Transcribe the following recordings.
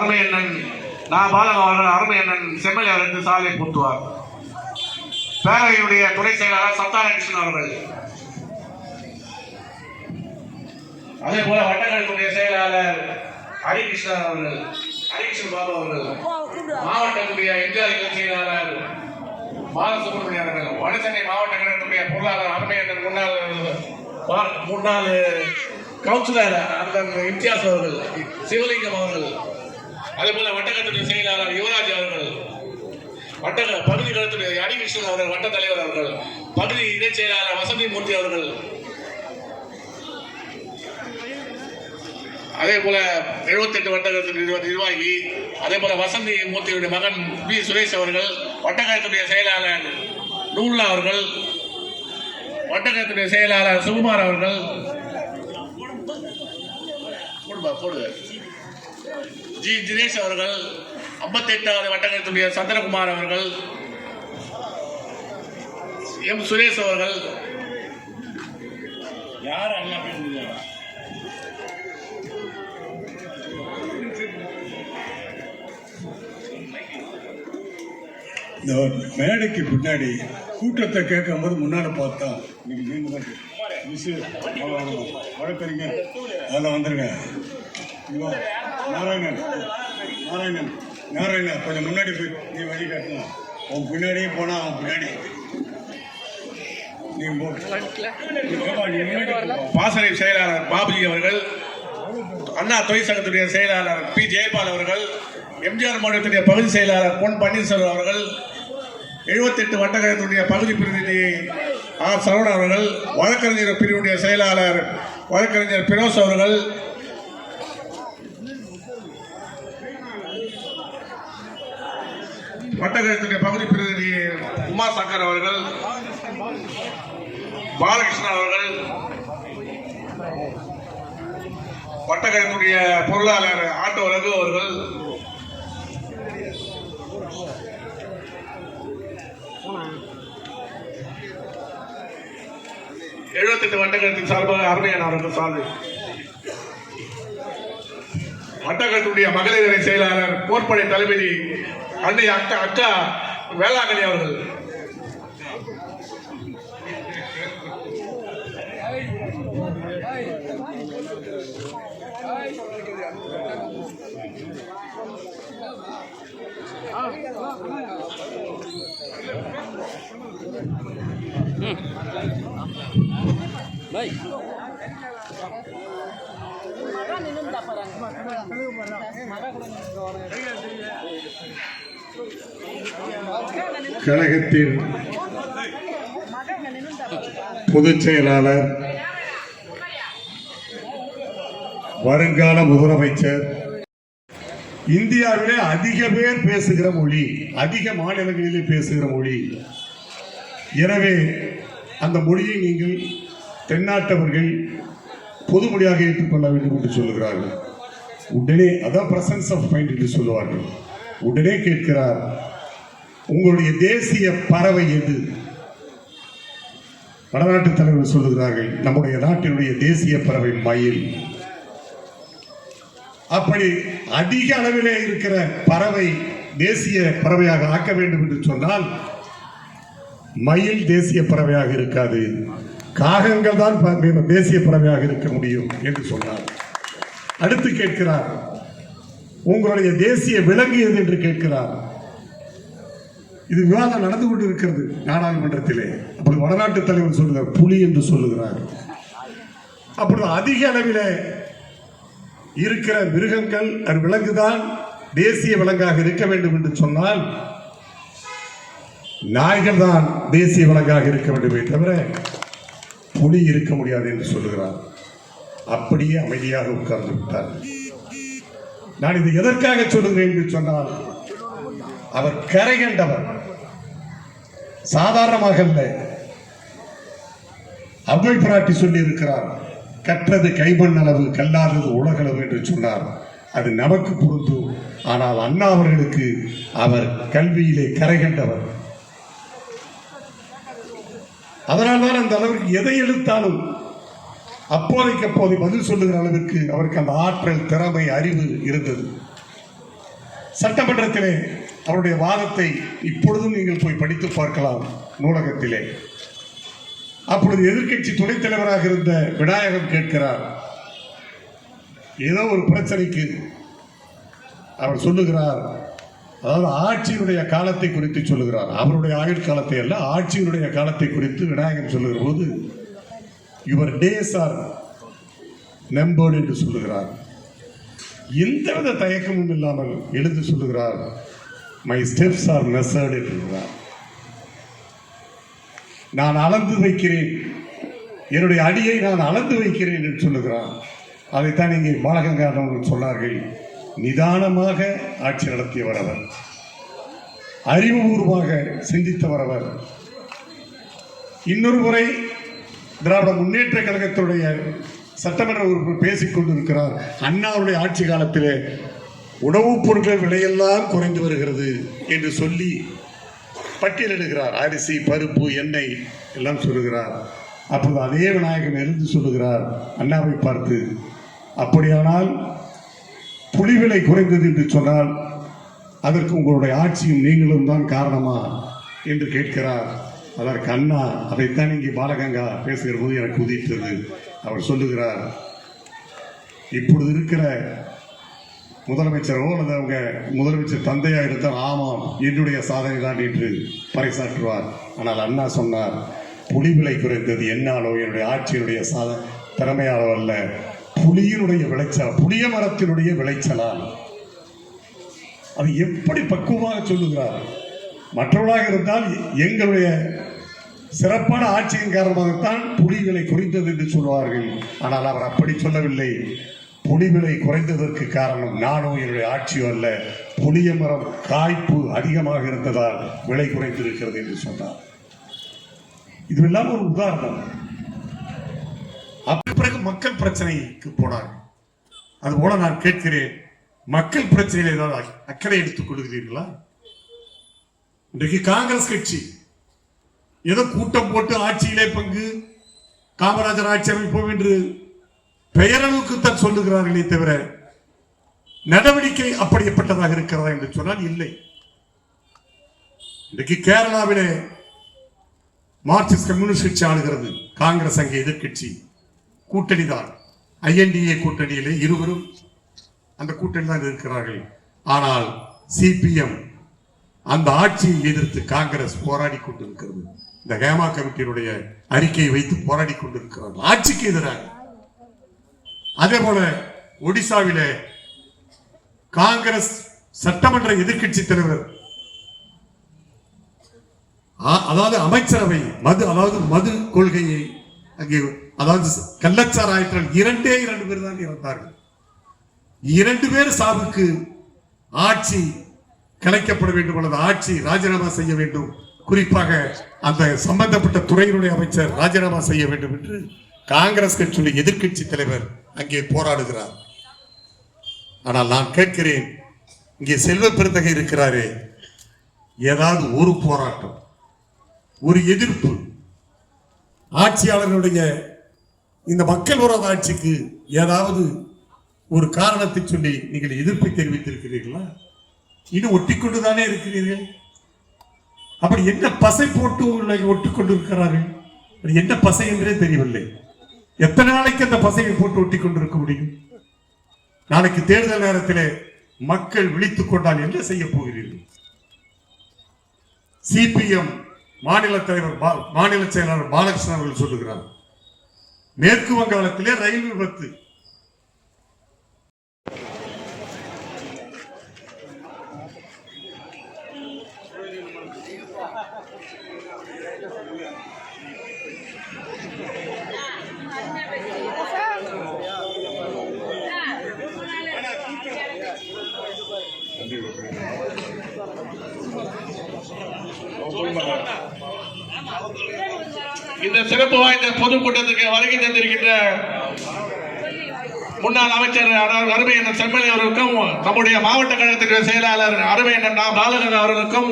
அருமையண்ணன் நான் பாலகம் அவர்கள் அருமை அண்ணன் செம்மலை சாலை பூத்துவார். பேரவையினுடைய துணை செயலாளர் சத்தாரகிருஷ்ணன் அவர்கள். அதே போல வட்டக்கழகத்துடைய செயலாளர் ஹரிகிருஷ்ணன் அவர்கள் ஹரிகிருஷ்ணன் பாபு அவர்கள் மாவட்டத்துடைய எம்ஜிஆர் செயலாளர் பாலசுப்ரமணியன் அவர்கள் வடசென்னை மாவட்ட கழகத்துடைய பொருளாளர் அருமையண்ணன் முன்னாள் முன்னாள் கவுன்சிலர் அந்த இம்தியாஸ் அவர்கள் சிவலிங்கம் அவர்கள் அதே போல வட்டக்கத்துடைய செயலாளர் யுவராஜ் அவர்கள் வட்ட பகுதி கழகத்துடைய அடிகிருஷ்ணன் அவர்கள் வட்ட தலைவர் அவர்கள் பகுதி இணைச் செயலாளர் வசந்தி மூர்த்தி அவர்கள். அதே போல எழுபத்தெட்டு வட்டகத்தின் நிர்வாகி அதே போல வசந்தி மூர்த்தியுடைய மகன் பி சுரேஷ் அவர்கள் வட்டகத்துடைய செயலாளர் நூல்லா அவர்கள் வட்டகத்துடைய செயலாளர் சுகுமார் அவர்கள். போடுங்க போடுங்க. ஜி தினேஷ் அவர்கள் ஐம்பத்தெட்டாவது வட்டக்கழகத்துடைய சந்திரகுமார் அவர்கள் எம் சுரேஷ் அவர்கள். யார் அண்ணா பேசுறீங்க இந்த மேடைக்கு பின்னாடி கூட்டத்தை கேட்கும்போது முன்னால் பார்த்தா இன்னைக்கு மீண்டும் தான் வழக்கறிஞர் அதில் வந்துருங்க. நாராயணன். நாராயணன் நாராயணன் கொஞ்சம் முன்னாடி போய் நீ வழி காட்டணும் அவன் பின்னாடியே போனா அவன் பின்னாடி. நீ பாசறை செயலாளர் பாபுஜி அவர்கள் அண்ணா தொழிற்சங்கத்துடைய செயலாளர் பி. ஜெயபால் அவர்கள் எம்ஜிஆர் மாநிலத்துடைய பகுதி செயலாளர் பொன் பன்னீர்செல்வம் அவர்கள் 78 வட்டக்கழகத்துடைய பகுதி பிரதிநிதி ஆர் சரவணன் அவர்கள் வழக்கறிஞர் பிரிவுடைய செயலாளர் வழக்கறிஞர் பிரோஸ் அவர்கள் வட்டகத்தினுடைய பகுதி பிரதிநிதி உமா சங்கர் அவர்கள் பாலகிருஷ்ணன் அவர்கள் வட்டகத்தினுடைய பொருளாளர் ஆட்டோ ரகு அவர்கள் எழுபத்தெட்டு வட்டகத்தின் சார்பாக அருமையான அவர்கள் சார்பில். வட்டக்கழகத்துடைய மகளிரணி செயலாளர் போர்ப்படை தளபதி அன்னை அக்கா அக்கா வேளாங்கண்ணி அவர்கள் Baik. Makan கழகத்தின் பொதுச் செயலாளர் வருங்கால முதலமைச்சர். இந்தியாவிலே அதிக பேர் பேசுகிற மொழி அதிக மாநிலங்களிலே பேசுகிற மொழி. எனவே அந்த மொழியை நீங்கள் தென்னாட்டவர்கள் பொதுமொழியாக ஏற்றுக்கொள்ள வேண்டும் என்று சொல்லுகிறார்கள். உடனே அதான் பிரசன்ஸ் ஆஃப் மைண்ட் என்று சொல்லுவார்கள். உடனே கேட்கிறார் உங்களுடைய தேசிய பறவை எது? வடநாட்டு தலைவர் சொல்லுகிறார்கள் நம்முடைய நாட்டினுடைய தேசிய பறவை மயில். அப்படி அதிக அளவிலே இருக்கிற பறவை தேசிய பறவையாக ஆக்க வேண்டும் என்று சொன்னால் மயில் தேசிய பறவையாக இருக்காது. காகங்கள் தான் தேசிய பறவையாக இருக்க முடியும் என்று சொன்னார். அடுத்து கேட்கிறார் உங்களுடைய தேசிய விலங்கு எது என்று கேட்கிறார். இது விவாதம் நடந்து கொண்டிருக்கிறது நாடாளுமன்றத்திலே. அப்படி வடநாட்டு தலைவர் சொல்லுகிறார் புலி என்று சொல்லுகிறார். அப்படி அதிக அளவில் இருக்கிற மிருகங்கள் அது விலங்குதான் தேசிய விலங்காக இருக்க வேண்டும் என்று சொன்னால் நாய்கள் தான் தேசிய விலங்காக இருக்க வேண்டுமே தவிர புலி இருக்க முடியாது என்று சொல்லுகிறார். அப்படியே அமைதியாக உட்கார்ந்து விட்டார் நான் இது எதற்காக சொல்லுகிறேன் என்று சொன்னால் அவர் கரை கண்டவர். சாதாரணமாக அல்ல. அவ்வை பிராட்டி சொல்லி இருக்கிறார் கற்றது கைமண் அளவு கல்லாதது உலகளவு என்று சொன்னார். அது நமக்கு பொருந்தும். ஆனால் அண்ணா அவர்களுக்கு அவர் கல்வியிலே கரை கண்டவர். அதனால்தான் அந்த அளவுக்கு எதை எடுத்தாலும் அப்போதைக்கு அப்போதை பதில் சொல்லுகிற அளவிற்கு அவருக்கு அந்த ஆற்றல் திறமை அறிவு இருந்தது. சட்டமன்றத்திலே அவருடைய வாதத்தை இப்பொழுதும் நீங்கள் போய் படித்து பார்க்கலாம் நூலகத்திலே. அப்பொழுது எதிர்க்கட்சி துணைத் தலைவராக இருந்த விநாயகம் கேட்கிறார் ஏதோ ஒரு பிரச்சனைக்கு அவர் சொல்லுகிறார் அதாவது ஆட்சியினுடைய காலத்தை குறித்து சொல்லுகிறார். அவருடைய ஆயுட்காலத்தை அல்ல ஆட்சியினுடைய காலத்தை குறித்து விநாயகன் சொல்லுகிற போது யுவர் டேஸ் ஆர் நம்பர்டு என்று சொல்லுகிறார். எந்தவித தயக்கமும் இல்லாமல் எழுந்து சொல்லுகிறார் மை ஸ்டெப்ஸ் ஆர் மெசர்டு என்றார் நான் அளந்து வைக்கிறேன். என்னுடைய அடியை நான் அளந்து வைக்கிறேன் என்று சொல்லுகிறார். அதைத்தான் இங்கே பாலகங்காரன் சொன்னார்கள். நிதானமாக ஆட்சி நடத்தியவர் அவர். அறிவுபூர்வமாக சிந்தித்தவர் அவர். இன்னொரு முறை திராவிட முன்னேற்ற கழகத்துடைய சட்டமன்ற உறுப்பினர் பேசிக் கொண்டிருக்கிறார். அண்ணாவுடைய ஆட்சி காலத்திலே உணவுப் பொருட்கள் விலையெல்லாம் குறைந்து வருகிறது என்று சொல்லி பட்டியலிடுகிறார். அரிசி பருப்பு எண்ணெய் எல்லாம் சொல்லுகிறார். அப்போது அதே விநாயகன் எழுந்து சொல்லுகிறார் அண்ணாவை பார்த்து அப்படியானால் புலி விலை குறைந்தது என்று சொன்னால் அதற்கு உங்களுடைய ஆட்சியும் நீங்களும் தான் காரணமா என்று கேட்கிறார். அதற்கு அண்ணா அதைத்தான் இங்கே பாலகங்கா பேசுகிற போது எனக்கு உதித்தது. அவர் சொல்லுகிறார் இப்பொழுது இருக்கிற முதலமைச்சரோ அல்லது அவங்க முதலமைச்சர் தந்தையாக இருந்தால் ஆமாம் என்னுடைய சாதனை தான் என்று பறைசாற்றுவார். ஆனால் அண்ணா சொன்னார் புலி விலை குறைந்தது என்னாலோ என்னுடைய ஆட்சியினுடைய சாத திறமையாலோ அல்ல. புலியினுடைய விளைச்சல்? புளிய மரத்தினுடைய விளைச்சலால் அது எப்படி பக்குவமாக சொல்லுகிறார்? மற்றவர்களாக இருந்தால் எங்களுடைய சிறப்பான ஆட்சியின் காரணமாகத்தான் புலிகளை விலை குறைந்தது என்று சொல்வார்கள். ஆனால் அவர் அப்படி சொல்லவில்லை. புலிகளை விலை குறைந்ததற்கு காரணம் நானோ என்னுடைய ஆட்சியோ அல்ல. புளிய மரம் காய்ப்பு அதிகமாக இருந்ததால் விலை குறைந்திருக்கிறது என்று சொன்னார். இதுவெல்லாம் ஒரு உதாரணம். மக்கள் பிரச்சனைக்கு போனார்கள். அதுபோல நான் கேட்கிறேன் மக்கள் பிரச்சனையில் ஏதாவது அக்கறை எடுத்துக் கொள்கிறீர்களா? இன்றைக்கு காங்கிரஸ் கட்சி ஏதோ கூட்டம் போட்டு ஆட்சியிலே பங்கு காமராஜர் ஆட்சி அமைப்போம் என்று பெயரளவுக்கு தான் சொல்லுகிறார்களே தவிர நடவடிக்கை அப்படிப்பட்டதாக இருக்கிறதா என்று சொன்னால் இல்லை. இன்றைக்கு கேரளாவிலே மார்க்சிஸ்ட் கம்யூனிஸ்ட் கட்சி ஆளுகிறது காங்கிரஸ் அங்கே எதிர்கட்சி கூட்டணி தான் ஐஎன்டிஏ கூட்டணியிலே இருவரும் அந்த கூட்டணி தான் இருக்கிறார்கள். ஆனால் சிபிஎம் அந்த ஆட்சியை எதிர்த்து காங்கிரஸ் போராடி கொண்டிருக்கிறது. இந்த ஹேமா கமிட்டியினுடைய அறிக்கையை வைத்து போராடி கொண்டிருக்கிறார்கள். ஆட்சிக்கு எதிராக. அதே போல ஒடிசாவில காங்கிரஸ் சட்டமன்ற எதிர்க்கட்சி தலைவர் அதாவது அமைச்சரவை மது அதாவது மது கொள்கையை அங்கே அதாவது கள்ளச்சாராயத்தில் இரண்டே இரண்டு பேர் தான் இறந்தார்கள். இரண்டு பேர் சாவுக்கு ஆட்சி கலைக்கப்பட வேண்டும் அல்லது ஆட்சி ராஜினாமா செய்ய வேண்டும். குறிப்பாக அந்த சம்பந்தப்பட்ட துறையினுடைய அமைச்சர் ராஜினாமா செய்ய வேண்டும் என்று காங்கிரஸ் கட்சியுடைய எதிர்க்கட்சி தலைவர் அங்கே போராடுகிறார். ஆனால் நான் கேட்கிறேன் இங்கே செல்வ பெருந்தகை இருக்கிறாரே ஏதாவது ஒரு போராட்டம் ஒரு எதிர்ப்பு ஆட்சியாளர்களுடைய இந்த மக்கள் விரோத ஆட்சிக்கு ஏதாவது ஒரு காரணத்தை சொல்லி நீங்கள் எதிர்ப்பை தெரிவித்திருக்கிறீர்களா? இன்னும் ஒட்டிக்கொண்டுதானே இருக்கிறீர்கள்? அப்படி என்ன பசை போட்டு உங்களை ஒட்டிக்கொண்டு இருக்கிறார்கள் அது என்ன பசை என்றே தெரியவில்லை. எத்தனை நாளைக்கு அந்த பசையை போட்டு ஒட்டி கொண்டிருக்க முடியும்? நாளைக்கு தேர்தல் நேரத்தில் மக்கள் விழித்துக் கொண்டால் என்ன செய்ய போகிறீர்கள்? சிபிஎம் மாநில தலைவர் மாநில செயலாளர் பாலகிருஷ்ணன் அவர்கள் சொல்லுகிறார். மேற்கு வங்காளத்திலே ரயில் விபத்து. இந்த சிறப்பு வாய்ந்த பொதுக்கூட்டத்திற்கு வருகை தந்திருக்கின்ற முன்னாள் அமைச்சர் அருமை அருமையண்ணன் செம்மலை அவர்களுக்கும் நம்முடைய மாவட்ட கழகத்திற்கு செயலாளர் அருமையண்ணன் நா. பாலகன் அவர்களுக்கும்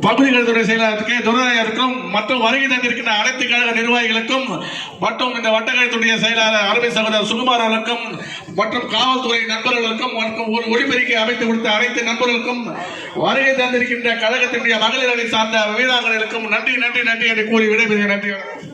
பகுதி செயலாளருக்கு செயலாளர் துரையாருக்கும் மற்றும் வருகை தந்திருக்கின்ற அனைத்து கழக நிர்வாகிகளுக்கும் மற்றும் இந்த வட்டக்கழகத்துடைய செயலாளர் அருமை சகோதரர் சுகுமார் அவர்களுக்கும் மற்றும் காவல்துறை நண்பர்களுக்கும் மற்றும் ஒரு ஒளிபெருக்கை அமைத்து கொடுத்த அனைத்து நண்பர்களுக்கும் வருகை தந்திருக்கின்ற கழகத்தினுடைய மகளிர் அணி சார்ந்த வீராங்கனைகளுக்கும் நன்றி நன்றி நன்றி என்று கூறி விடைபெறுகிறேன். நன்றி